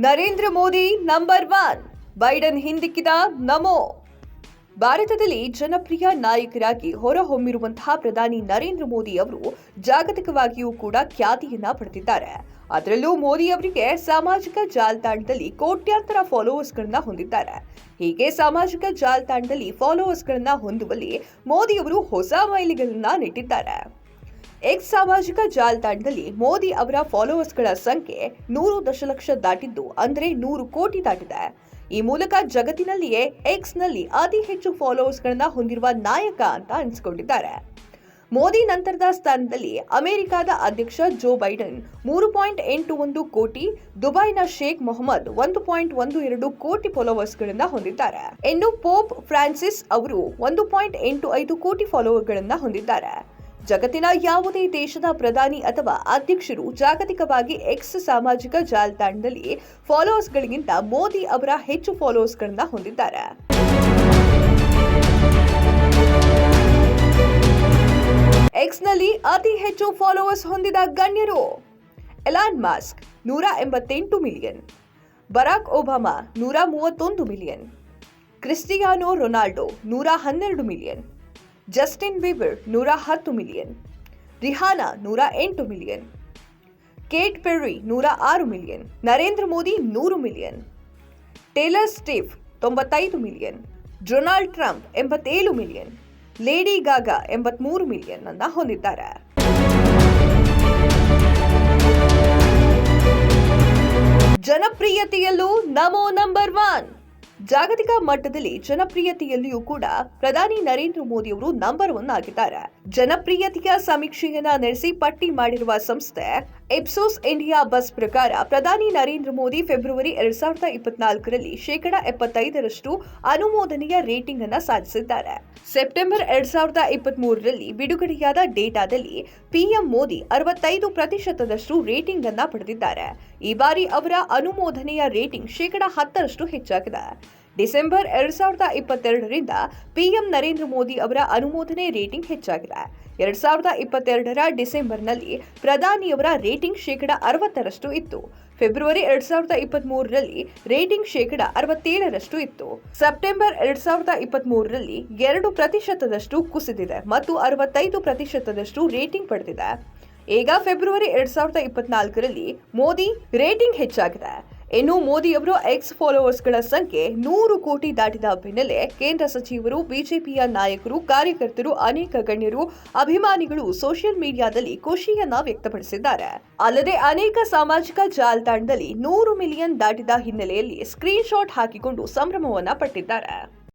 Narendra Modi number one. Biden ಹಿಂದಿಕ್ಕಿದ NaMo. ಭಾರತದಲ್ಲಿ ಜನಪ್ರಿಯ ನಾಯಕರಾಗಿ ಹೊರಹೊಮ್ಮಿರುವಂತಹ ಪ್ರಧಾನಿ ನರೇಂದ್ರ ಮೋದಿ ಅವರು ಜಾಗತಿಕವಾಗಿಯೂ ಕೂಡ ಖ್ಯಾತಿಯನ್ನ ಪಡೆದಿದ್ದಾರೆ. ಅದರಲ್ಲೂ ಮೋದಿ ಅವರಿಗೆ ಸಾಮಾಜಿಕ ಜಾಲತಾಣದಲ್ಲಿ ಕೋಟ್ಯಾಂತರ ಫಾಲೋವರ್ಸ್ಗಳನ್ನ ಹೊಂದಿದ್ದಾರೆ. ಹೀಗೆ ಸಾಮಾಜಿಕ ಜಾಲತಾಣದಲ್ಲಿ ಫಾಲೋವರ್ಸ್ಗಳನ್ನ ಹೊಂದುವಲ್ಲಿ ಮೋದಿ ಅವರು ಹೊಸ ಮೈಲಿಗಳನ್ನ ನೆಟ್ಟಿದ್ದಾರೆ. ಎಕ್ಸ್ ಸಾಮಾಜಿಕ ಜಾಲತಾಣದಲ್ಲಿ ಮೋದಿ ಅವರ ಫಾಲೋವರ್ಸ್ಗಳ ಸಂಖ್ಯೆ ನೂರು ದಶಲಕ್ಷ ದಾಟಿದ್ದು, ಅಂದರೆ ನೂರು ಕೋಟಿ ದಾಟಿದೆ. ಈ ಮೂಲಕ ಜಗತ್ತಿನಲ್ಲಿಯೇ ಎಕ್ಸ್ನಲ್ಲಿ ಅತಿ ಹೆಚ್ಚು ಫಾಲೋವರ್ಸ್ಗಳನ್ನ ಹೊಂದಿರುವ ನಾಯಕ ಅಂತ ಅನಿಸಿಕೊಂಡಿದ್ದಾರೆ. ಮೋದಿ ನಂತರದ ಸ್ಥಾನದಲ್ಲಿ ಅಮೆರಿಕದ ಅಧ್ಯಕ್ಷ ಜೋ ಬೈಡನ್ ಮೂರು ಪಾಯಿಂಟ್ ಎಂಟು ಒಂದು ಕೋಟಿ, ದುಬೈನ ಶೇಖ್ ಮೊಹಮ್ಮದ್ ಒಂದು ಪಾಯಿಂಟ್ ಒಂದು ಎರಡು ಕೋಟಿ ಫಾಲೋವರ್ಸ್ಗಳನ್ನ ಹೊಂದಿದ್ದಾರೆ. ಇನ್ನು ಪೋಪ್ ಫ್ರಾನ್ಸಿಸ್ ಅವರು ಒಂದು ಪಾಯಿಂಟ್ ಎಂಟು ಐದು ಕೋಟಿ ಫಾಲೋವರ್ಗಳನ್ನ ಹೊಂದಿದ್ದಾರೆ. ಜಗತ್ತಿನ ಯಾವುದೇ ದೇಶದ ಪ್ರಧಾನಿ ಅಥವಾ ಅಧ್ಯಕ್ಷರು ಜಾಗತಿಕವಾಗಿ ಎಕ್ಸ್ ಸಾಮಾಜಿಕ ಜಾಲತಾಣದಲ್ಲಿ ಫಾಲೋವರ್ಸ್ಗಳಿಗಿಂತ ಮೋದಿ ಅವರ ಹೆಚ್ಚು ಫಾಲೋವರ್ಸ್ಗಳನ್ನ ಹೊಂದಿದ್ದಾರೆ. ಎಕ್ಸ್ನಲ್ಲಿ ಅತಿ ಹೆಚ್ಚು ಫಾಲೋವರ್ಸ್ ಹೊಂದಿದ ಗಣ್ಯರು ಎಲಾನ್ ಮಾಸ್ಕ್ ನೂರ ಎಂಬತ್ತೆಂಟು ಮಿಲಿಯನ್ ಬರಾಕ್ ಒಬಾಮಾ ನೂರ ಮೂವತ್ತೊಂದು ಮಿಲಿಯನ್, ಕ್ರಿಸ್ಟಿಯಾನೋ ರೊನಾಲ್ಡೋ ನೂರ ಹನ್ನೆರಡು ಮಿಲಿಯನ್ ಜಸ್ಟಿನ್ ಬೀಬರ್ ನೂರ ಹತ್ತು ಮಿಲಿಯನ್ ರಿಹಾನಾ ನೂರ ಎಂಟು ಮಿಲಿಯನ್ ಕೇಟ್ ಪೆರ್ರಿ ನೂರ ಆರು ಮಿಲಿಯನ್ ನರೇಂದ್ರ ಮೋದಿ, ನೂರು ಮಿಲಿಯನ್ ಟೇಲರ್ ಸ್ಟೀಫ್ ತೊಂಬತ್ತೈದು ಮಿಲಿಯನ್ ಡೊನಾಲ್ಡ್ ಟ್ರಂಪ್ ಎಂಬತ್ತೇಳು ಮಿಲಿಯನ್ ಲೇಡಿ ಗಾಗಾ ಎಂಬತ್ಮೂರು ಮಿಲಿಯನ್ ಅನ್ನು ಹೊಂದಿದ್ದಾರೆ. ಜನಪ್ರಿಯತೆಯಲ್ಲೂ ನಮೋ ನಂಬರ್ ಒನ್ ಜಾಗತಿಕ ಮಟ್ಟದಲ್ಲಿ ಜನಪ್ರಿಯತೆಯಲ್ಲಿಯೂ ಕೂಡ ಪ್ರಧಾನಿ ನರೇಂದ್ರ ಮೋದಿ ಅವರು ನಂಬರ್ ಒನ್ ಆಗಿದ್ದಾರೆ. ಜನಪ್ರಿಯತೆಯ ಸಮೀಕ್ಷೆಯನ್ನ ನಡೆಸಿ ಪಟ್ಟಿ ಮಾಡಿರುವ ಸಂಸ್ಥೆ ಎಪ್ಸೋಸ್ ಇಂಡಿಯಾ ಬಸ್ ಪ್ರಕಾರ ಪ್ರಧಾನಿ ನರೇಂದ್ರ ಮೋದಿ ಫೆಬ್ರವರಿ ಎರಡ್ ಸಾವಿರದ ಇಪ್ಪತ್ನಾಲ್ಕರಲ್ಲಿ ಶೇಕಡ ಎಪ್ಪತ್ತೈದರಷ್ಟು ಅನುಮೋದನೆಯ ರೇಟಿಂಗ್ ಅನ್ನ ಸಾಧಿಸಿದ್ದಾರೆ. ಸೆಪ್ಟೆಂಬರ್ ಎರಡ್ ಸಾವಿರದ ಇಪ್ಪತ್ತ್ ಮೂರರಲ್ಲಿ ಬಿಡುಗಡೆಯಾದ ಡೇಟಾದಲ್ಲಿ ಪಿಎಂ ಮೋದಿ ಅರವತ್ತೈದು ಪ್ರತಿಶತದಷ್ಟು ರೇಟಿಂಗ್ ಅನ್ನ ಪಡೆದಿದ್ದಾರೆ. ಈ ಬಾರಿ ಅವರ ಅನುಮೋದನೆಯ ರೇಟಿಂಗ್ ಶೇಕಡ ಹತ್ತರಷ್ಟು ಹೆಚ್ಚಾಗಿದೆ. ಡಿಸೆಂಬರ್ ಎರಡ್ ಸಾವಿರದ ಇಪ್ಪತ್ತೆರಡರಿಂದ ಪಿಎಂ ನರೇಂದ್ರ ಮೋದಿ ಅವರ ಅನುಮೋದನೆ ರೇಟಿಂಗ್ ಹೆಚ್ಚಾಗಿದೆ. ಎರಡ್ ಸಾವಿರದ ಇಪ್ಪತ್ತೆರಡರ ಡಿಸೆಂಬರ್ನಲ್ಲಿ ಪ್ರಧಾನಿಯವರ ರೇಟಿಂಗ್ ಶೇಕಡ ಅರವತ್ತರಷ್ಟು ಇತ್ತು. ಫೆಬ್ರವರಿ ಎರಡ್ ಸಾವಿರದ ಇಪ್ಪತ್ತ್ ಮೂರರಲ್ಲಿ ರೇಟಿಂಗ್ ಶೇಕಡ ಅರವತ್ತೇಳರಷ್ಟು ಇತ್ತು. ಸೆಪ್ಟೆಂಬರ್ ಎರಡ್ ಸಾವಿರದ ಇಪ್ಪತ್ತ್ ಮೂರರಲ್ಲಿ ಎರಡು ಪ್ರತಿಶತದಷ್ಟು ಕುಸಿದಿದೆ ಮತ್ತು ಅರವತ್ತೈದು ಪ್ರತಿಶತದಷ್ಟು ರೇಟಿಂಗ್ ಪಡೆದಿದೆ. ಈಗ ಫೆಬ್ರವರಿ ಎರಡ್ ಸಾವಿರದ ಇಪ್ಪತ್ನಾಲ್ಕರಲ್ಲಿ ಮೋದಿ ರೇಟಿಂಗ್ ಹೆಚ್ಚಾಗಿದೆ. ಇನ್ನು ಅವರು ಎಕ್ಸ್ ಫಾಲೋವರ್ಸ್ಗಳ ಸಂಖ್ಯೆ ನೂರು ಕೋಟಿ ದಾಟಿದ ಬೆನ್ನಲ್ಲೇ ಕೇಂದ್ರ ಸಚಿವರು, ಬಿಜೆಪಿಯ ನಾಯಕರು, ಕಾರ್ಯಕರ್ತರು, ಅನೇಕ ಗಣ್ಯರು, ಅಭಿಮಾನಿಗಳು ಸೋಷಿಯಲ್ ಮೀಡಿಯಾದಲ್ಲಿ ಖುಷಿಯನ್ನ ವ್ಯಕ್ತಪಡಿಸಿದ್ದಾರೆ. ಅಲ್ಲದೆ ಅನೇಕ ಸಾಮಾಜಿಕ ಜಾಲತಾಣದಲ್ಲಿ ನೂರು ಮಿಲಿಯನ್ ದಾಟಿದ ಹಿನ್ನೆಲೆಯಲ್ಲಿ ಸ್ಕ್ರೀನ್ಶಾಟ್ ಹಾಕಿಕೊಂಡು ಸಂಭ್ರಮವನ್ನ ಪಟ್ಟಿದ್ದಾರೆ.